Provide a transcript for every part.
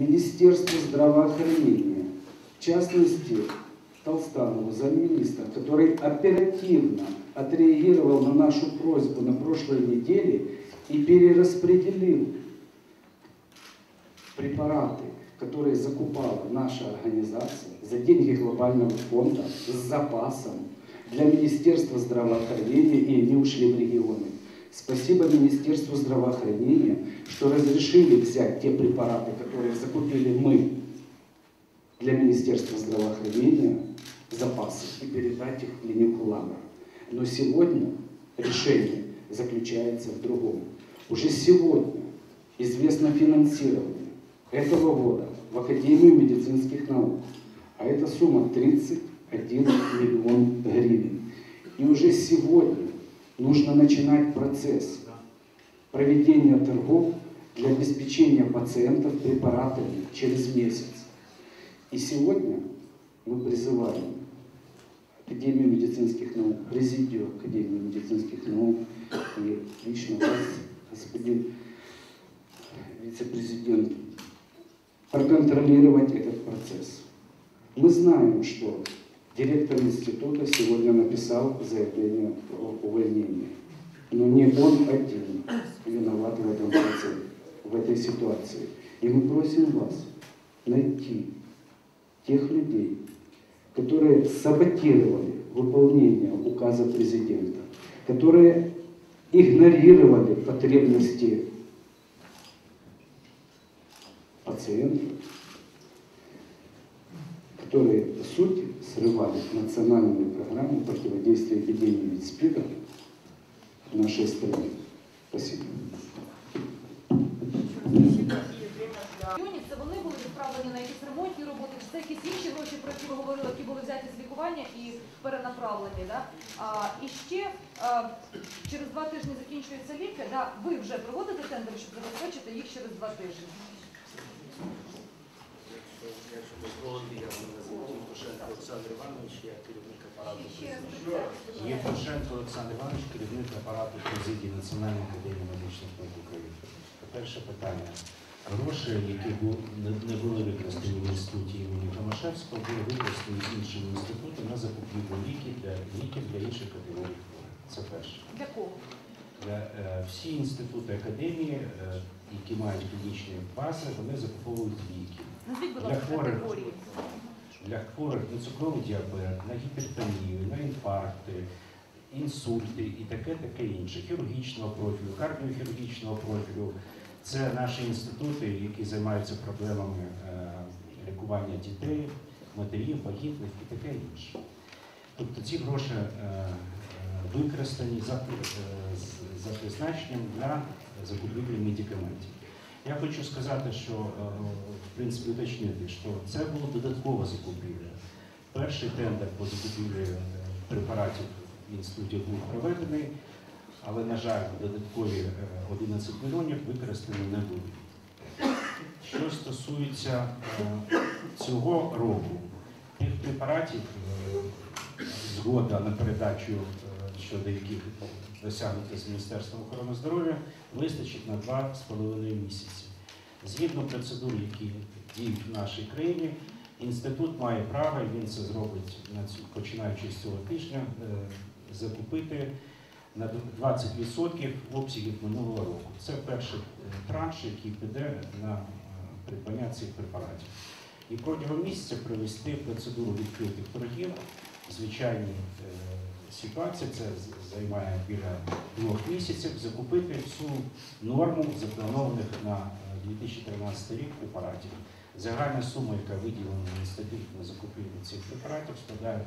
Министерство здравоохранения, в частности, Толстанову, замминистра, который оперативно отреагировал на нашу просьбу на прошлой неделе и перераспределил препараты, которые закупала наша организация за деньги глобального фонда с запасом для Министерства здравоохранения, и они ушли в регионы. Спасибо Министерству здравоохранения, что разрешили взять те препараты, которые закупили мы для Министерства здравоохранения, запасы, и передать их в клинику Ламра. Но сегодня решение заключается в другом. Уже сегодня известно финансирование этого года в Академию медицинских наук. А эта сумма 31 миллион гривен. И уже сегодня нужно начинать процесс проведения торгов для обеспечения пациентов препаратами через месяц. И сегодня мы призываем Академию медицинских наук, президию Академии медицинских наук и лично вас, господин вице-президент, проконтролировать этот процесс. Мы знаем, что директор института сегодня написал заявление о увольнении. Но не он один виноват в этом процессе, в этой ситуации. И мы просим вас найти тех людей, которые саботировали выполнение указа президента, которые игнорировали потребности пациентов, которые, по сути, срывали национальную программу противодействия эпидемии ВИЧ-СПИДа в нашей стране. Спасибо. Юні, це вони були відправлені на якісь ремонтні роботи, чи це якісь інші гроші, про які ви говорили, які були взяті з лікування і перенаправлені. Да? А, і ще а, через два тижні закінчуються ліки. Да? Ви вже проводите тендер, щоб забезпечити їх через два тижні. Дозволити, я назву Євтушенко Олександр Іванович, я керівник апарату президії. Євтушенко Олександр Іванович, керівник апарату президії Національної академії медичних наук України. Перше питання. Гроші, які не- не були використані в інституті імені Томашевського, були використані іншими інститутами на закупівлю ліків для ліків для інших категорій хворих. Це перше. Для кого? Для, е, всі інститути академії, е, які мають клінічні бази, вони закуповують ліки. Назвіть, будь Для ласка, хворих. категорії. Для хворих на цукровий діабет, на гіпертонію, на інфаркти, інсульти і таке, таке інше, хірургічного профілю, кардіохірургічного профілю. Це наші інститути, які займаються проблемами е, лікування дітей, матерів, вагітних і таке інше. Тобто ці гроші е, е, використані за, е, за призначенням для закупівлі медикаментів. Я хочу сказати, що е, в принципі уточнити, що це була додаткова закупівля. Перший тендер по закупівлі е, препаратів в інституті був проведений, але, на жаль, додаткові е, 11 мільйонів використані не були. Що стосується е, цього року, тих препаратів, е, згода на передачу, е, щодо яких досягнуто з Міністерством охорони здоров'я, вистачить на 2,5 місяці. Згідно процедур, які діють в нашій країні, інститут має право, і він це зробить починаючи з цього тижня, е, закупити на 20% обсягів минулого року. Це перший е, транш, який піде на е, придбання цих препаратів. І протягом місяця провести процедуру відкритих торгів, звичайні е, ситуації, це займає біля двох місяців, закупити всю норму запланованих на е, 2013 рік препаратів. Загальна сума, яка виділена на інститут на закупівлю цих препаратів, складає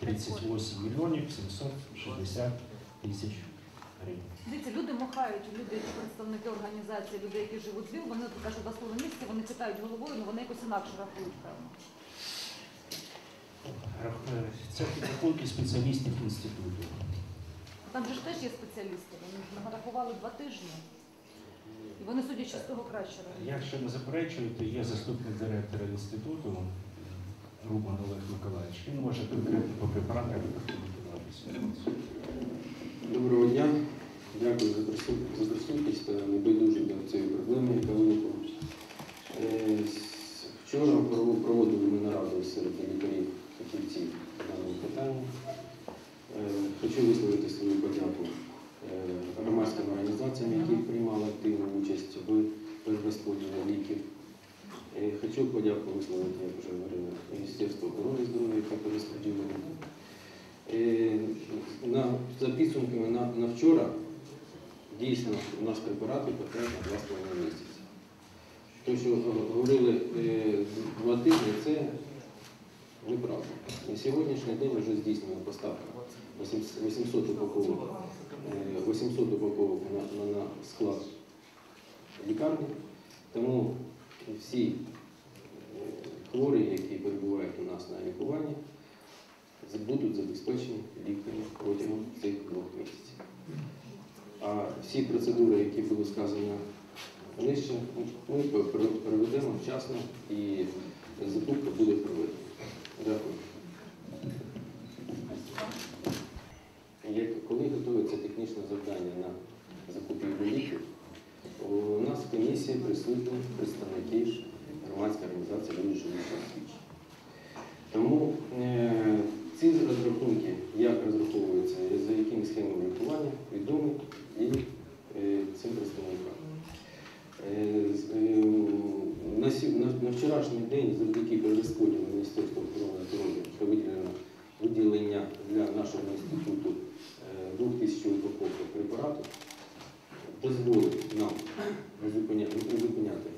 38 мільйонів 760 тисяч гривень. Дивіться, люди махають, люди, представники організації, люди, які живуть з ВІЛ, вони кажуть, два слово місці, вони читають головою, але вони якось інакше рахують, певно. Е, Це підрахунки спеціалістів інституту. Там же ж теж є спеціалісти, вони нарахували два тижні. І вони, судячи з того, краще. Якщо не заперечуєте, є заступник директора інституту Рубан Олег Миколаївич. Він може конкретно по препаратах. Доброго дня. Дякую за присут- присутність та небайдужість до цієї проблеми, яка виникла. Е, висловити лікарів, фахівців по даному питанню. Е, Хочу висловити свою подяку е, громадським організаціям, які приймали активну участь в перерозподілі ліків. Е, Хочу подяку висловити, як вже говорили, Міністерству охорони здоров'я, яке На, за підсумками на, на вчора дійсно у нас препарати потрібно 2,5 місяці. Те, що говорили два тижні, це неправда. На сьогоднішній день вже здійснена поставка 800 упаковок, е, 800 упаковок на, на, на склад лікарні. Тому всі е, хворі, які перебувають у нас на лікуванні, будуть забезпечені ліками протягом цих двох місяців. А всі процедури, які були сказані нижче, ми проведемо вчасно і закупка буде проведена. Дякую. Як, коли готується технічне завдання на закупівлю ліків, у нас в комісії присутні представники громадської організації вирішення свідчень. Тому е, ці розрахунки, як розраховуються, за якими схемами лікування, відомі і е, цим представникам. Е, з- е, На, вчорашній день завдяки перерозподілу Міністерства охорони здоров'я виділено виділення для нашого інституту е, 2000 упаковок препарату дозволить нам зупиняти, не призупиняти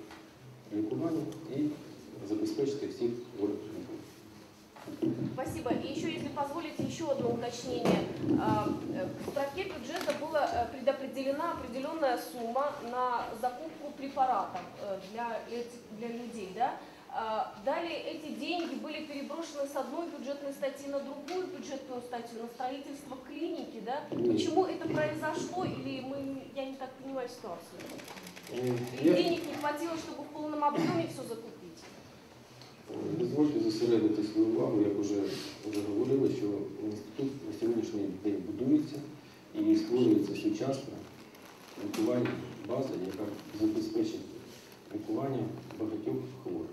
лікування і забезпечити всіх хворих. Спасибо. И еще, если позволите, еще одно уточнение. Э, В строке бюджета была э, предопределена определенная сумма на закупку препаратов э, для, эти- для людей. Да? А, Далее эти деньги были переброшены с одной бюджетной статьи на другую бюджетную статью, на строительство клиники. Да? Нет. Почему это произошло или мы, я не так понимаю ситуацию? Е, Или я- денег не хватило, чтобы в полном объеме все закупить? Дозвольте зосередити свою увагу, як вже, вже говорили, що інститут на сьогоднішній день будується і створюється сучасна Лікувальна база, яка забезпечить лікування багатьох хворих.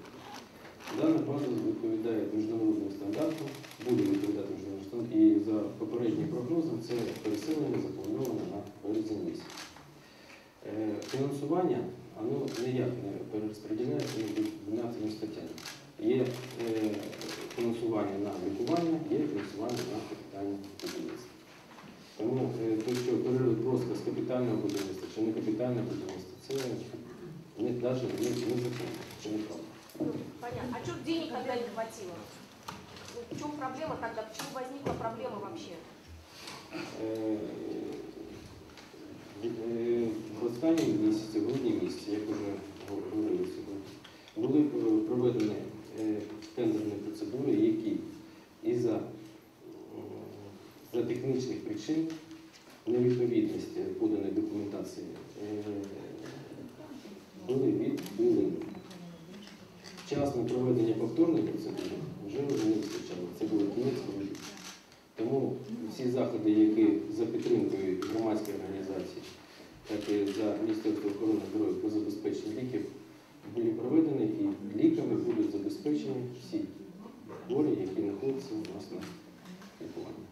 Дана база відповідає міжнародним стандартам, буде відповідати міжнародним стандартам, і за попереднім прогнозом це переселення заплановано на березень місяць. Е, Фінансування воно ніяк не перерозподіляється між 12 статтями. Є е, фінансування на лікування, є фінансування на капітальне будівництво. Тому е, те, що перерозброска з капітального будівництва чи не капітальне будівництво, це не, навіть не, не закон, це неправда. Ну, Понятно. А что денег тогда не хватило? Ну, В чем проблема тогда? Почему возникла проблема вообще? Е, е, В останні місяці, в грудні місяці, як вже говорили сьогодні, були е, проведені е, тендерні процедури, Технічних причин невідповідності поданої документації е, були відхилені. Вчасне проведення повторної процедури вже не вистачало. Це було кінець грудня. Тому всі заходи, які за підтримкою громадської організації, так і за Міністерство охорони здоров'я по забезпеченню ліків, були проведені і ліками будуть забезпечені всі хворі, які знаходяться у нас на лікуванні.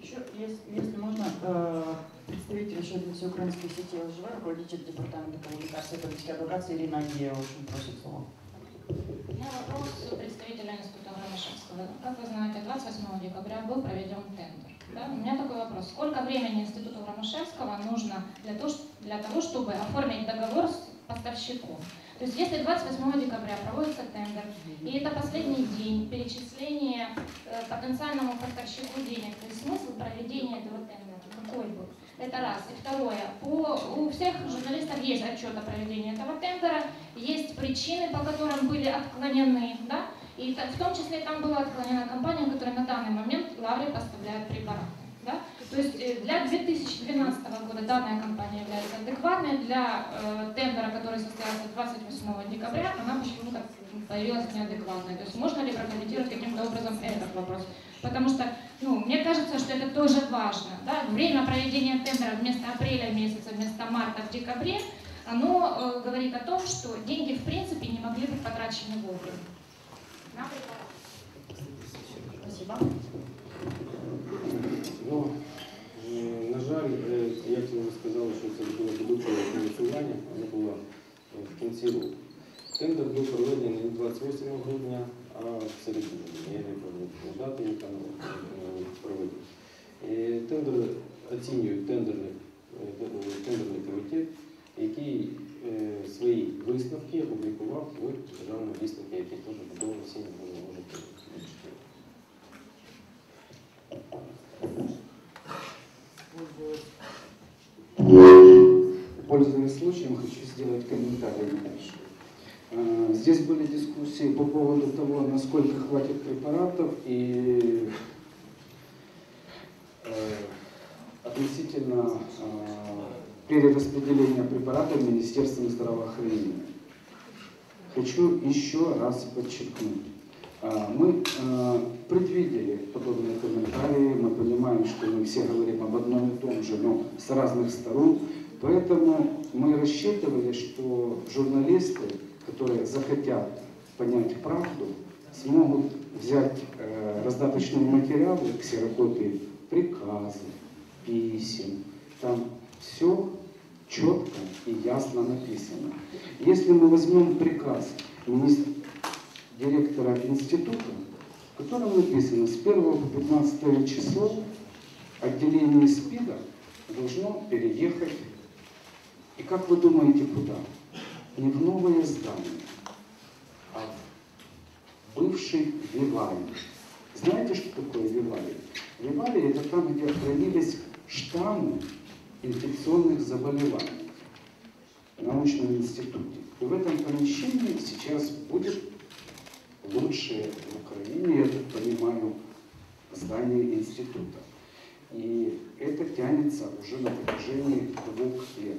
Еще, если, если можно, э, представитель еще один всеукраинской сети ЛЖВ, руководитель департамента коммуникации и политики адвокации Ирина Агеева очень просит слова. У меня вопрос представителя Института Ромашевского. Как вы знаете, 28 декабря был проведен тендер. Да? У меня такой вопрос. Сколько времени Институту Ромашевского нужно для того, чтобы оформить договор с поставщиком? То есть если 28 декабря проводится тендер, и это последний день перечисления э, потенциальному поставщику денег, то есть смысл проведения этого тендера какой был? Это раз. И второе. По, у всех журналистов есть отчет о проведении этого тендера, есть причины, по которым были отклонены, да, и в том числе там была отклонена компания, которая на данный момент Лавре поставляет препараты. Да? То есть э, для 2012 года данная компания является адекватной, для э, тендера, который состоялся 28 декабря, она почему-то появилась неадекватной. То есть можно ли прокомментировать каким-то образом этот вопрос? Потому что, ну, мне кажется, что это тоже важно. Да? Время проведения тендера вместо апреля месяца, вместо марта в декабре, оно э, говорит о том, что деньги в принципе не могли быть потрачены вовремя. Ну, е, на жаль, е, як ви сказали, що це було долучене фінансування, воно було е, в кінці року. Тендер був проведений не 28 грудня, а в середині я не пам'ятаю дату, яка проведена. Тендер оцінюють тендер. Дальше. Э, Здесь были дискуссии по поводу того, насколько хватит препаратов и э, относительно э, перераспределения препаратов Министерством здравоохранения. Хочу еще раз подчеркнуть. А, Мы предвидели подобные комментарии, мы понимаем, что мы все говорим об одном и том же, но с разных сторон. Поэтому мы рассчитывали, что журналисты, которые захотят понять правду, смогут взять э, раздаточные материалы, ксерокопии приказов, писем. Там все четко и ясно написано. Если мы возьмем приказ директора института, в котором написано с 1 по 15 число отделение СПИДа должно переехать. И как вы думаете, куда? Не в новое здание, а в бывший Вивалий. Знаете, что такое Вивалий? Вивалий это там, где хранились штаммы инфекционных заболеваний в научном институте. И в этом помещении сейчас будет лучшее в Украине, я так понимаю, здание института. И это тянется уже на протяжении двух лет.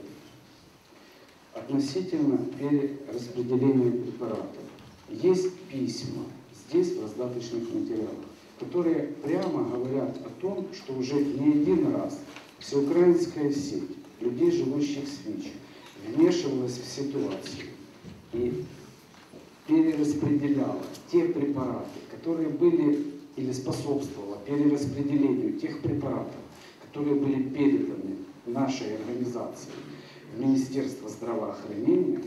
Относительно перераспределения препаратов. Есть письма здесь в раздаточных материалах, которые прямо говорят о том, что уже не один раз всеукраинская сеть людей, живущих с ВИЧ, вмешивалась в ситуацию и перераспределяла те препараты, которые были или способствовала перераспределению тех препаратов, которые были переданы нашей организации в Министерство здравоохранения,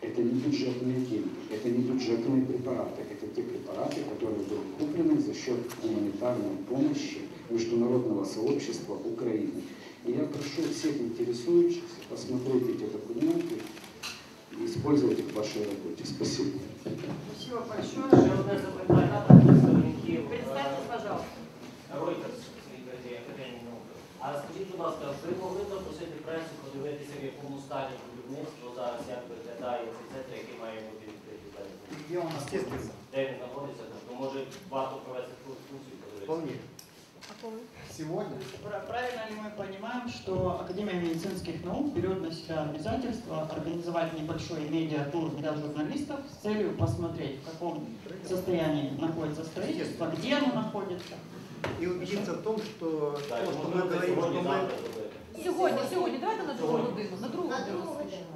это не бюджетные деньги, это не бюджетные препараты, это те препараты, которые были куплены за счет гуманитарной помощи международного сообщества Украины. И я прошу всех интересующихся посмотреть эти документы и использовать их в вашей работе. Спасибо. Спасибо большое. Представьтесь, пожалуйста. А скажіть, будь ласка, ви могли запросити пресу подивитися, в якому стані будівництво зараз, як виглядає цей центр, який має бути відкритий зараз? Где он находится? Де він знаходиться? Тобто може варто провести таку екскурсію подивитися? Вполне. Сегодня Пра- Правильно ли мы понимаем, что Академия медицинских наук берет на себя обязательство организовать небольшой медиатур для журналистов с целью посмотреть, в каком состоянии находится строительство, где оно находится, и убедиться в том, что Так, то, что мы можливо, це говорим, сьогодні, что мы завтра зробити. Сьогодні, сьогодні, давайте на другу годину, на другу годину.